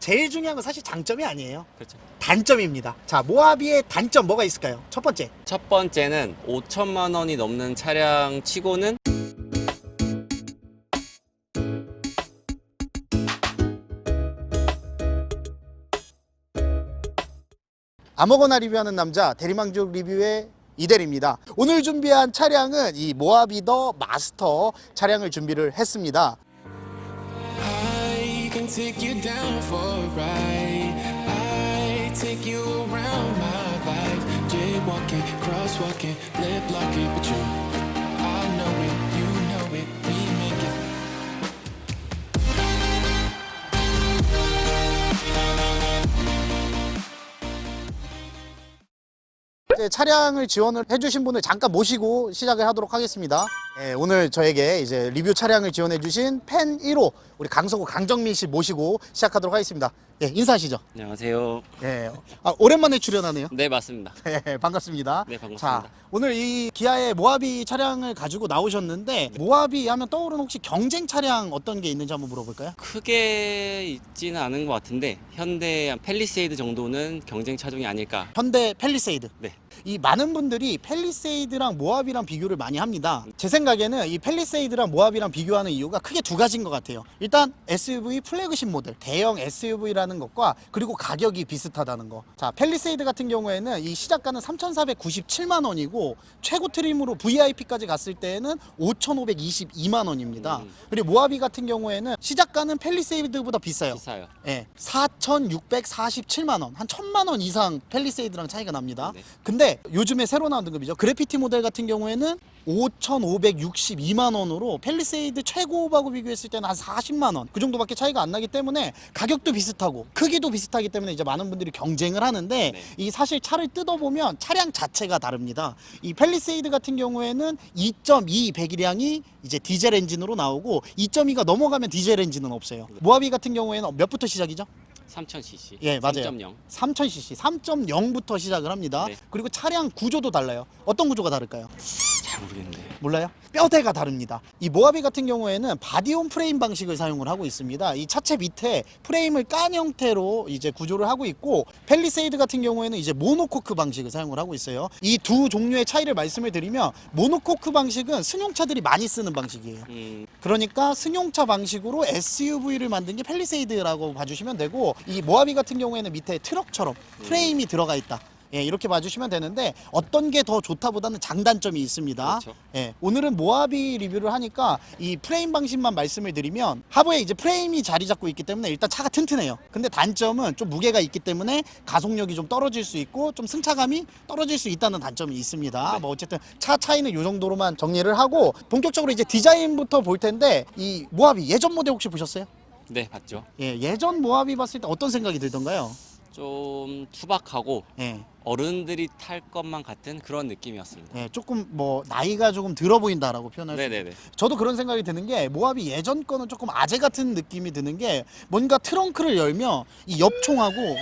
제일 중요한 건 사실 장점이 아니에요. 그렇죠. 단점입니다. 자, 모하비의 단점 뭐가 있을까요? 첫 번째. 첫 번째는 5천만 원이 넘는 차량 치고는 아무거나 리뷰하는 남자 대리망족 리뷰의 이대리입니다. 오늘 준비한 차량은 이 모하비 더 마스터 차량을 준비를 했습니다. Take you down for a ride. I take you around my life. Jaywalking, crosswalking, lip locking, but you, I know it, you know it, we make it. 이제 차량을 지원을 해주신 분을 잠깐 모시고 시작을 하도록 하겠습니다. 예, 오늘 저에게 이제 리뷰 차량을 지원해주신 팬 1호 우리 강서구 강정민 씨 모시고 시작하도록 하겠습니다. 예, 인사하시죠. 안녕하세요. 예, 아, 오랜만에 출연하네요. 네 맞습니다. 예, 반갑습니다. 네, 반갑습니다. 자, 오늘 이 기아의 모하비 차량을 가지고 나오셨는데 모하비 하면 떠오르는 혹시 경쟁 차량 어떤 게 있는지 한번 물어볼까요? 크게 있지는 않은 것 같은데 현대 펠리세이드 정도는 경쟁 차종이 아닐까. 현대 펠리세이드. 네. 이 많은 분들이 펠리세이드랑 모하비랑 비교를 많이 합니다. 제 생각에는 이 펠리세이드랑 모하비랑 비교하는 이유가 크게 두 가지인 것 같아요. 일단 SUV 플래그십 모델, 대형 SUV라는 것과 그리고 가격이 비슷하다는 거. 자, 펠리세이드 같은 경우에는 이 시작가는 3,497만 원이고 최고 트림으로 VIP까지 갔을 때에는 5,522만 원입니다. 음. 그리고 모하비 같은 경우에는 시작가는 펠리세이드보다 비싸요. 비싸요. 예, 4,647만 원, 한 1,000만 원 이상 펠리세이드랑 차이가 납니다. 네. 근데 요즘에 새로 나온 등급이죠. 그래피티 모델 같은 경우에는 5,562만 원으로 펠리세이드 최고하고 비교했을 때는 한 40만 원. 그 정도밖에 차이가 안 나기 때문에 가격도 비슷하고 크기도 비슷하기 때문에 이제 많은 분들이 경쟁을 하는데 네. 이 사실 차를 뜯어보면 차량 자체가 다릅니다. 이 펠리세이드 같은 경우에는 2.2 배기량이 이제 디젤 엔진으로 나오고 2.2가 넘어가면 디젤 엔진은 없어요. 모하비 같은 경우에는 몇부터 시작이죠? 3000cc. 예, 맞아요. 3.0. 3000cc, 3.0부터 시작을 합니다. 네. 그리고 차량 구조도 달라요. 어떤 구조가 다를까요? 잘 모르겠는데. 몰라요? 뼈대가 다릅니다. 이 모하비 같은 경우에는 바디온 프레임 방식을 사용을 하고 있습니다. 이 차체 밑에 프레임을 깐 형태로 이제 구조를 하고 있고 펠리세이드 같은 경우에는 이제 모노코크 방식을 사용을 하고 있어요. 이 두 종류의 차이를 말씀을 드리면 모노코크 방식은 승용차들이 많이 쓰는 방식이에요. 음, 그러니까 승용차 방식으로 SUV를 만든 게 펠리세이드라고 봐주시면 되고 이 모하비 같은 경우에는 밑에 트럭처럼 프레임이 들어가 있다. 예, 이렇게 봐주시면 되는데 어떤 게 더 좋다보다는 장단점이 있습니다. 그렇죠. 예, 오늘은 모하비 리뷰를 하니까 이 프레임 방식만 말씀을 드리면 하부에 이제 프레임이 자리 잡고 있기 때문에 일단 차가 튼튼해요. 근데 단점은 좀 무게가 있기 때문에 가속력이 좀 떨어질 수 있고 좀 승차감이 떨어질 수 있다는 단점이 있습니다. 뭐 어쨌든 차 차이는 이 정도로만 정리를 하고 본격적으로 이제 디자인부터 볼 텐데 이 모하비 예전 모델 혹시 보셨어요? 네 맞죠. 예, 예전 모하비 봤을 때 어떤 생각이 들던가요? 좀 투박하고 예, 어른들이 탈 것만 같은 그런 느낌이었습니다. 예, 조금 뭐 나이가 조금 들어 보인다라고 표현할 수 네네네. 저도 그런 생각이 드는 게 모하비 예전 거는 조금 아재 같은 느낌이 드는 게 뭔가 트렁크를 열면 이 옆총하고 예,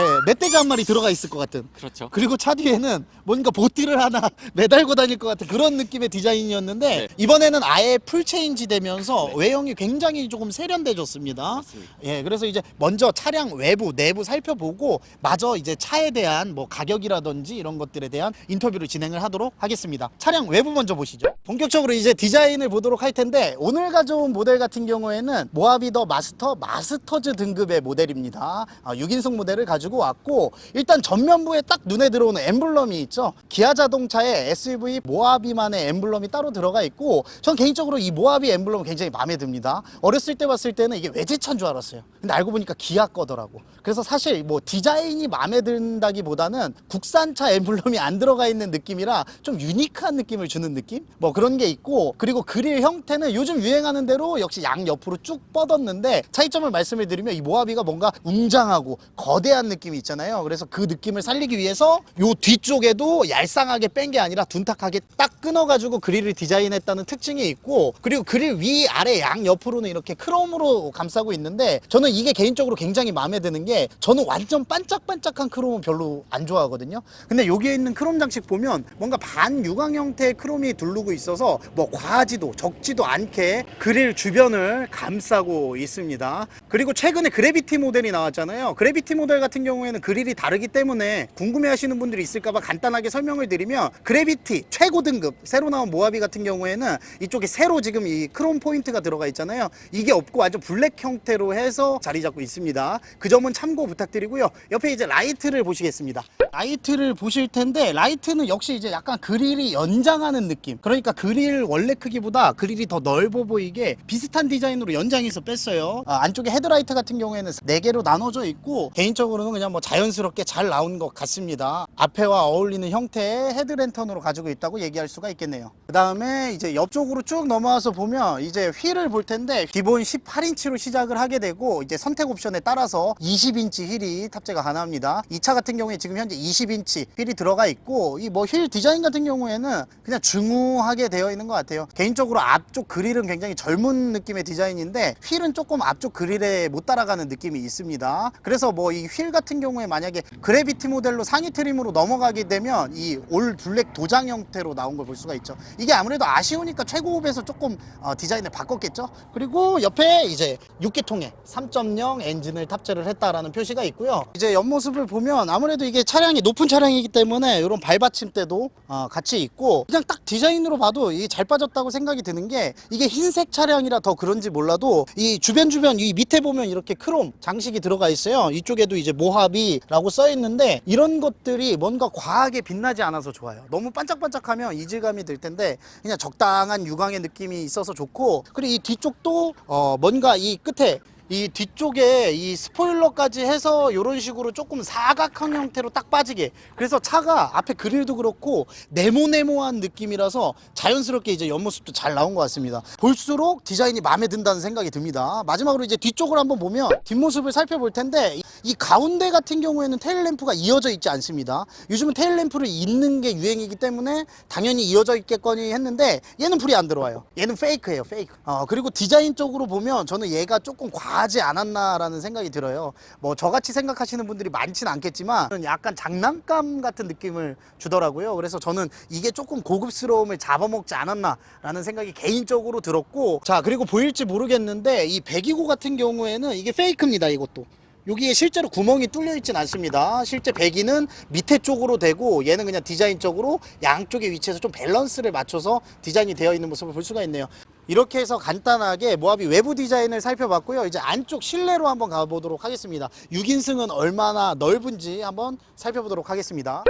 멧돼지 한 마리 들어가 있을 것 같은 그렇죠. 그리고 차 뒤에는 뭔가 보띠를 하나 매달고 다닐 것 같은 그런 느낌의 디자인이었는데 네. 이번에는 아예 풀 체인지 되면서 네. 외형이 굉장히 조금 세련돼졌습니다. 맞습니다. 예, 그래서 이제 먼저 차량 외부, 내부 살펴보고 마저 이제 차에 대한 뭐 가 격이라든지 이런 것들에 대한 인터뷰를 진행을 하도록 하겠습니다. 차량 외부 먼저 보시죠. 본격적으로 이제 디자인을 보도록 할 텐데 오늘 가져온 모델 같은 경우에는 모하비 더 마스터 마스터즈 등급의 모델입니다. 아, 6인승 모델을 가지고 왔고 일단 전면부에 딱 눈에 들어오는 엠블럼이 있죠. 기아 자동차의 SUV 모하비만의 엠블럼이 따로 들어가 있고 전 개인적으로 이 모하비 엠블럼 굉장히 마음에 듭니다. 어렸을 때 봤을 때는 이게 외제차인 줄 알았어요. 근데 알고 보니까 기아 거더라고. 그래서 사실 뭐 디자인이 마음에 든다기보다는 국산차 엠블럼이 안 들어가 있는 느낌이라 좀 유니크한 느낌을 주는 느낌? 뭐 그런 게 있고 그리고 그릴 형태는 요즘 유행하는 대로 역시 양 옆으로 쭉 뻗었는데 차이점을 말씀을 드리면 이 모하비가 뭔가 웅장하고 거대한 느낌이 있잖아요. 그래서 그 느낌을 살리기 위해서 요 뒤쪽에도 얄쌍하게 뺀 게 아니라 둔탁하게 딱 끊어가지고 그릴을 디자인했다는 특징이 있고 그리고 그릴 위 아래 양 옆으로는 이렇게 크롬으로 감싸고 있는데 저는 이게 개인적으로 굉장히 마음에 드는 게 저는 완전 반짝반짝한 크롬은 별로 안 좋아 해요. 좋아하거든요. 근데 여기에 있는 크롬 장식 보면 뭔가 반유광 형태의 크롬이 두르고 있어서 뭐 과하지도 적지도 않게 그릴 주변을 감싸고 있습니다. 그리고 최근에 그래비티 모델이 나왔잖아요. 그래비티 모델 같은 경우에는 그릴이 다르기 때문에 궁금해 하시는 분들이 있을까봐 간단하게 설명을 드리면 그래비티 최고 등급 새로 나온 모하비 같은 경우에는 이쪽에 새로 지금 이 크롬 포인트가 들어가 있잖아요. 이게 없고 완전 블랙 형태로 해서 자리 잡고 있습니다. 그 점은 참고 부탁드리고요. 옆에 이제 라이트를 보시겠습니다. 라이트를 보실 텐데 라이트는 역시 이제 약간 그릴이 연장하는 느낌. 그러니까 그릴 원래 크기보다 그릴이 더 넓어 보이게 비슷한 디자인으로 연장해서 뺐어요. 아, 안쪽에 헤드라이트 같은 경우에는 네 개로 나눠져 있고 개인적으로는 그냥 뭐 자연스럽게 잘 나온 것 같습니다. 앞에와 어울리는 형태의 헤드랜턴으로 가지고 있다고 얘기할 수가 있겠네요. 그 다음에 이제 옆쪽으로 쭉 넘어와서 보면 이제 휠을 볼 텐데 기본 18인치로 시작을 하게 되고 이제 선택 옵션에 따라서 20인치 휠이 탑재가 가능합니다. 이 차 같은 경우에 지금 현재 20인치 휠이 들어가 있고 이 뭐 휠 디자인 같은 경우에는 그냥 중후하게 되어 있는 것 같아요. 개인적으로 앞쪽 그릴은 굉장히 젊은 느낌의 디자인인데 휠은 조금 앞쪽 그릴에 못 따라가는 느낌이 있습니다. 그래서 뭐 이 휠 같은 경우에 만약에 그래비티 모델로 상위 트림으로 넘어가게 되면 이올 블랙 도장 형태로 나온 걸 볼 수가 있죠. 이게 아무래도 아쉬우니까 최고급에서 조금 어, 디자인을 바꿨겠죠. 그리고 옆에 이제 6기통의 3.0 엔진을 탑재를 했다라는 표시가 있고요. 이제 옆모습을 보면 아무래도 이게 차량 이 높은 차량이기 때문에 이런 발받침대도 어, 같이 있고 그냥 딱 디자인으로 봐도 이게 잘 빠졌다고 생각이 드는 게 이게 흰색 차량이라 더 그런지 몰라도 이 주변 주변 이 밑에 보면 이렇게 크롬 장식이 들어가 있어요. 이쪽에도 이제 모하비라고 써 있는데 이런 것들이 뭔가 과하게 빛나지 않아서 좋아요. 너무 반짝반짝하면 이질감이 들 텐데 그냥 적당한 유광의 느낌이 있어서 좋고 그리고 이 뒤쪽도 어 뭔가 이 끝에 이 뒤쪽에 이 스포일러까지 해서 이런 식으로 조금 사각형 형태로 딱 빠지게. 그래서 차가 앞에 그릴도 그렇고 네모네모한 느낌이라서 자연스럽게 이제 옆모습도 잘 나온 것 같습니다. 볼수록 디자인이 마음에 든다는 생각이 듭니다. 마지막으로 이제 뒤쪽을 한번 보면 뒷모습을 살펴볼 텐데 이- 이 가운데 같은 경우에는 테일램프가 이어져 있지 않습니다. 요즘은 테일램프를 잇는 게 유행이기 때문에 당연히 이어져 있겠거니 했는데 얘는 불이 안 들어와요. 얘는 페이크예요 페이크. 어, 그리고 디자인 쪽으로 보면 저는 얘가 조금 과 하지 않았나라는 생각이 들어요 뭐 저같이 생각하시는 분들이 많진 않겠지만 약간 장난감 같은 느낌을 주더라고요 그래서 저는 이게 조금 고급스러움을 잡아먹지 않았나라는 생각이 개인적으로 들었고 자 그리고 보일지 모르겠는데 이 배기구 같은 경우에는 이게 페이크입니다 이것도 여기에 실제로 구멍이 뚫려 있진 않습니다. 실제 배기는 밑에 쪽으로 되고 얘는 그냥 디자인적으로 양쪽의 위치에서 좀 밸런스를 맞춰서 디자인이 되어 있는 모습을 볼 수가 있네요. 이렇게 해서 간단하게 모하비 외부 디자인을 살펴봤고요. 이제 안쪽 실내로 한번 가보도록 하겠습니다. 6인승은 얼마나 넓은지 한번 살펴보도록 하겠습니다.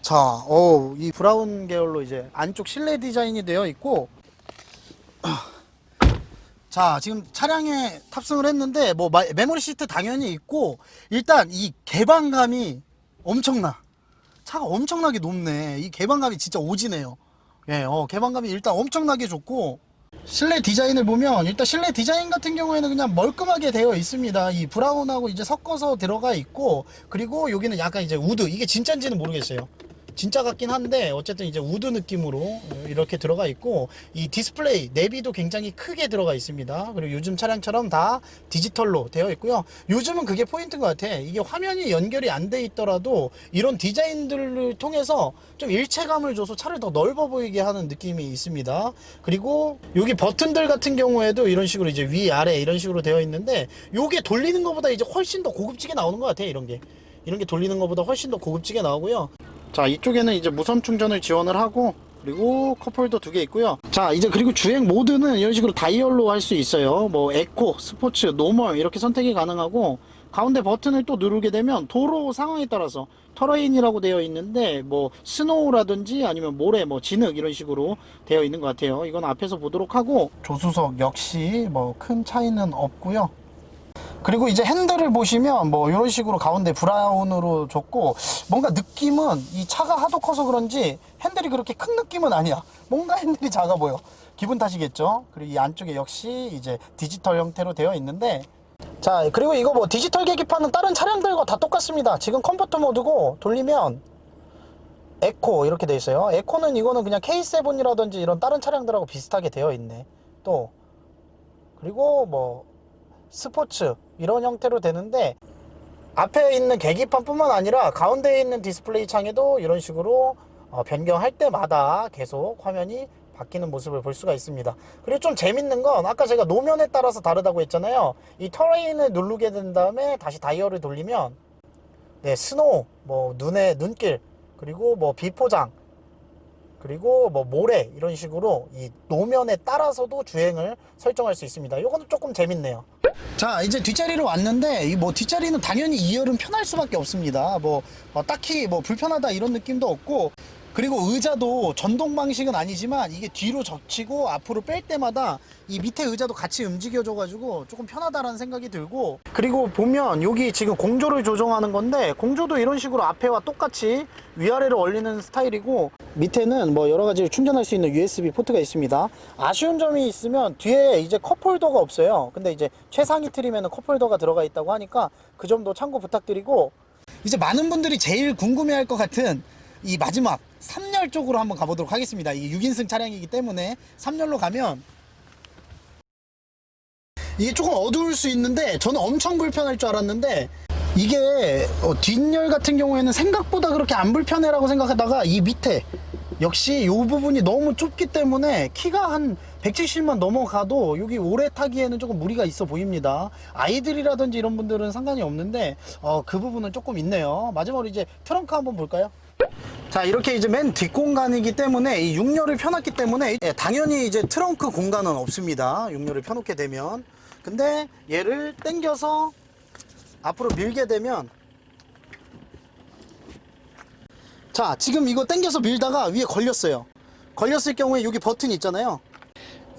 자, 어, 이 브라운 계열로 이제 안쪽 실내 디자인이 되어 있고 자 지금 차량에 탑승을 했는데 뭐 마- 메모리 시트 당연히 있고 일단 이 개방감이 엄청나 차가 엄청나게 높네 이 개방감이 진짜 오지네요 예, 어, 개방감이 일단 엄청나게 좋고 실내 디자인을 보면 일단 실내 디자인 같은 경우에는 그냥 멀끔하게 되어 있습니다. 이 브라운하고 이제 섞어서 들어가 있고 그리고 여기는 약간 이제 우드 이게 진짜인지는 모르겠어요. 진짜 같긴 한데 어쨌든 이제 우드 느낌으로 이렇게 들어가 있고 이 디스플레이 내비도 굉장히 크게 들어가 있습니다. 그리고 요즘 차량처럼 다 디지털로 되어 있고요. 요즘은 그게 포인트인 것 같아. 이게 화면이 연결이 안 돼 있더라도 이런 디자인들을 통해서 좀 일체감을 줘서 차를 더 넓어 보이게 하는 느낌이 있습니다. 그리고 여기 버튼들 같은 경우에도 이런 식으로 이제 위 아래 이런 식으로 되어 있는데 요게 돌리는 것보다 이제 훨씬 더 고급지게 나오는 것 같아. 이런 게 이런 게 돌리는 것보다 훨씬 더 고급지게 나오고요. 자 이쪽에는 이제 무선 충전을 지원을 하고 그리고 컵홀더 두 개 있고요. 자 이제 그리고 주행 모드는 이런 식으로 다이얼로 할 수 있어요. 뭐 에코 스포츠 노멀 이렇게 선택이 가능하고 가운데 버튼을 또 누르게 되면 도로 상황에 따라서 터레인이라고 되어 있는데 뭐 스노우라든지 아니면 모래 뭐 진흙 이런 식으로 되어 있는 것 같아요. 이건 앞에서 보도록 하고. 조수석 역시 뭐 큰 차이는 없고요 그리고 이제 핸들을 보시면 뭐 이런 식으로 가운데 브라운으로 줬고 뭔가 느낌은 이 차가 하도 커서 그런지 핸들이 그렇게 큰 느낌은 아니야. 뭔가 핸들이 작아 보여. 기분 탓이겠죠? 그리고 이 안쪽에 역시 이제 디지털 형태로 되어 있는데. 자 그리고 이거 뭐 디지털 계기판은 다른 차량들과 다 똑같습니다. 지금 컴포트 모드고 돌리면 에코 이렇게 돼 있어요. 에코는 이거는 그냥 K7이라든지 이런 다른 차량들하고 비슷하게 되어 있네. 또 그리고 뭐 스포츠 이런 형태로 되는데 앞에 있는 계기판뿐만 아니라 가운데에 있는 디스플레이 창에도 이런 식으로 어, 변경할 때마다 계속 화면이 바뀌는 모습을 볼 수가 있습니다. 그리고 좀 재밌는 건 아까 제가 노면에 따라서 다르다고 했잖아요. 이 터레인을 누르게 된 다음에 다시 다이얼을 돌리면 네, 스노우, 뭐 눈의 눈길, 그리고 뭐 비포장, 그리고 뭐 모래 이런 식으로 이 노면에 따라서도 주행을 설정할 수 있습니다. 이거는 조금 재밌네요. 자 이제 뒷자리로 왔는데 이뭐 뒷자리는 당연히 2열은 편할 수밖에 없습니다. 뭐 어, 딱히 뭐 불편하다 이런 느낌도 없고 그리고 의자도 전동 방식은 아니지만 이게 뒤로 적치고 앞으로 뺄 때마다 이 밑에 의자도 같이 움직여줘 가지고 조금 편하다라는 생각이 들고 그리고 보면 여기 지금 공조를 조정하는 건데 공조도 이런 식으로 앞에와 똑같이 위아래로 올리는 스타일이고 밑에는 뭐 여러 가지 충전할 수 있는 USB 포트가 있습니다. 아쉬운 점이 있으면 뒤에 이제 컵홀더가 없어요. 근데 이제 최상위 트림에는 컵홀더가 들어가 있다고 하니까 그 점도 참고 부탁드리고 이제 많은 분들이 제일 궁금해할 것 같은 이 마지막 3열 쪽으로 한번 가보도록 하겠습니다. 이 6인승 차량이기 때문에 3열로 가면 이게 조금 어두울 수 있는데 저는 엄청 불편할 줄 알았는데 이게 어, 뒷열 같은 경우에는 생각보다 그렇게 안 불편해라고 생각하다가 이 밑에 역시 이 부분이 너무 좁기 때문에 키가 한 170만 넘어가도 여기 오래 타기에는 조금 무리가 있어 보입니다. 아이들이라든지 이런 분들은 상관이 없는데 어, 그 부분은 조금 있네요. 마지막으로 이제 트렁크 한번 볼까요? 자 이렇게 이제 맨 뒷공간이기 때문에 이 6열을 펴놨기 때문에 예, 당연히 이제 트렁크 공간은 없습니다. 6열을 펴놓게 되면. 근데 얘를 당겨서 앞으로 밀게 되면 자 지금 이거 당겨서 밀다가 위에 걸렸어요. 걸렸을 경우에 여기 버튼이 있잖아요.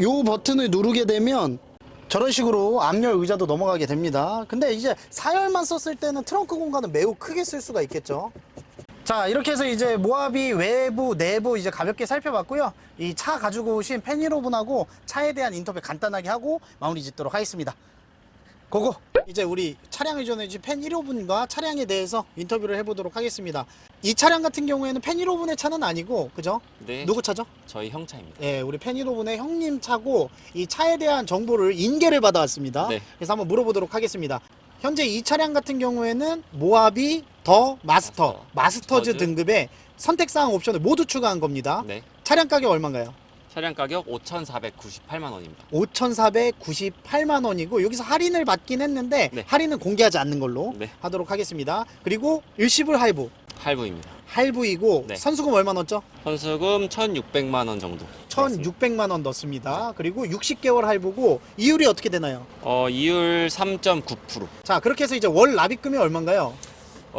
요 버튼을 누르게 되면 저런 식으로 앞열 의자도 넘어가게 됩니다. 근데 이제 4열만 썼을 때는 트렁크 공간은 매우 크게 쓸 수가 있겠죠 자 이렇게 해서 이제 모하비 외부 내부 이제 가볍게 살펴봤고요 이 차 가지고 오신 팬1호분하고 차에 대한 인터뷰 간단하게 하고 마무리 짓도록 하겠습니다 고고 이제 우리 차량을 전해주신 팬 1호분과 차량에 대해서 인터뷰를 해보도록 하겠습니다 이 차량 같은 경우에는 팬 1호분의 차는 아니고 그죠? 네, 누구 차죠? 저희 형 차입니다. 예, 우리 팬 1호분의 형님 차고 이 차에 대한 정보를 인계를 받아왔습니다 네. 그래서 한번 물어보도록 하겠습니다 현재 이 차량 같은 경우에는 모하비 더 마스터, 마스터, 마스터 즈 마스터즈. 등급의 선택사항 옵션을 모두 추가한 겁니다 네, 차량 가격 얼마인가요? 차량 가격 5,498만 원입니다. 5,498만 원이고 여기서 할인을 받긴 했는데 네. 할인은 공개하지 않는 걸로 네. 하도록 하겠습니다. 그리고 일시불 할부 할부입니다. 할부이고 네. 선수금 얼마 넣었죠? 선수금 1,600만 원 정도. 1,600만 원 넣습니다. 그리고 60개월 할부고 이율이 어떻게 되나요? 어, 이율 3.9%. 자 그렇게 해서 이제 월 납입금이 얼마인가요?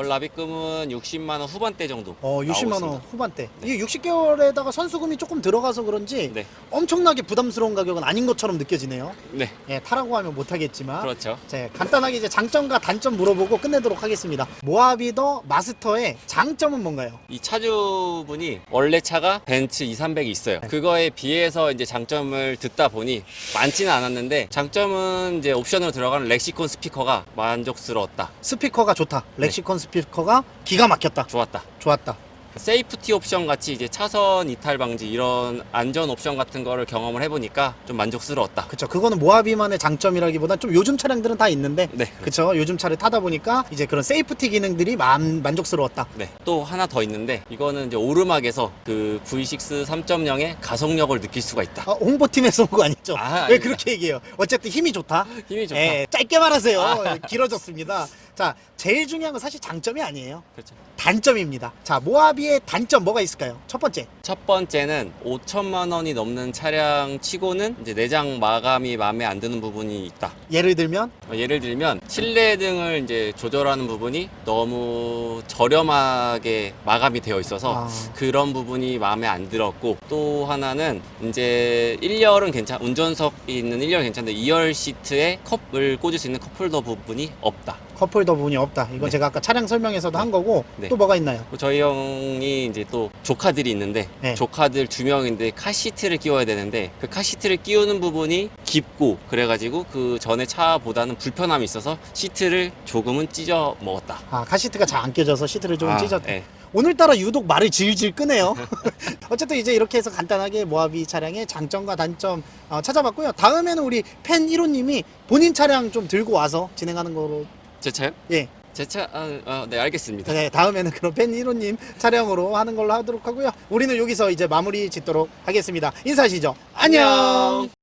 월 납입금은 60만 원 후반대 정도. 어 60만 원 나오고 후반대. 네. 이게 60개월에다가 선수금이 조금 들어가서 그런지. 네, 엄청나게 부담스러운 가격은 아닌 것처럼 느껴지네요. 네, 예, 타라고 하면 못하겠지만 그렇죠. 자, 간단하게 이제 장점과 단점 물어보고 끝내도록 하겠습니다. 모하비더 마스터의 장점은 뭔가요? 이 차주분이 원래 차가 벤츠 2, 300이 있어요. 그거에 비해서 이제 장점을 듣다 보니 많지는 않았는데 장점은 이제 옵션으로 들어가는 렉시콘 스피커가 만족스러웠다. 스피커가 좋다. 네. 렉시콘 스피커가 기가 막혔다. 좋았다. 좋았다. 세이프티 옵션 같이 이제 차선 이탈 방지 이런 안전 옵션 같은 거를 경험을 해보니까 좀 만족스러웠다. 그쵸. 그거는 모하비만의 장점이라기보다 좀 요즘 차량들은 다 있는데. 네. 그쵸. 요즘 차를 타다 보니까 이제 그런 세이프티 기능들이 만, 만족스러웠다. 네. 또 하나 더 있는데 이거는 이제 오르막에서 그 V6 3.0의 가속력을 느낄 수가 있다. 아, 홍보팀에서 온 거 아니죠? 아, 왜 아닙니다. 그렇게 얘기해요? 어쨌든 힘이 좋다. 힘이 좋다. 예, 짧게 말하세요. 아. 길어졌습니다. 자, 제일 중요한 건 사실 장점이 아니에요. 그렇죠. 단점입니다. 자, 모하비의 단점 뭐가 있을까요? 첫 번째. 첫 번째는 5천만 원이 넘는 차량 치고는 이제 내장 마감이 마음에 안 드는 부분이 있다. 예를 들면 어, 예를 들면 실내 등을 이제 조절하는 부분이 너무 저렴하게 마감이 되어 있어서 아. 그런 부분이 마음에 안 들었고 또 하나는 이제 1열은 괜찮 운전석이 있는 1열 괜찮은데 2열 시트에 컵을 꽂을 수 있는 컵홀더 부분이 없다. 컵홀더 부분이 없다. 이건 네. 제가 아까 차량 설명에서도 한 거고 네. 또 뭐가 있나요? 뭐 저희 형이 이제 또 조카들이 있는데 네. 조카들 두 명인데 카시트를 끼워야 되는데 그 카시트를 끼우는 부분이 깊고 그래가지고 그 전에 차보다는 불편함이 있어서 시트를 조금은 찢어 먹었다. 아, 카시트가 잘 안 껴져서 시트를 좀 아, 찢었다. 예. 오늘따라 유독 말을 질질 끄네요. 어쨌든 이제 이렇게 해서 간단하게 모하비 차량의 장점과 단점 어, 찾아봤고요. 다음에는 우리 팬 1호님이 본인 차량 좀 들고 와서 진행하는 거로 제 차요? 예 제 차, 아, 아, 네, 알겠습니다. 네, 다음에는 그럼 팬 1호님 차량으로 하는 걸로 하도록 하고요. 우리는 여기서 이제 마무리 짓도록 하겠습니다. 인사하시죠. 안녕.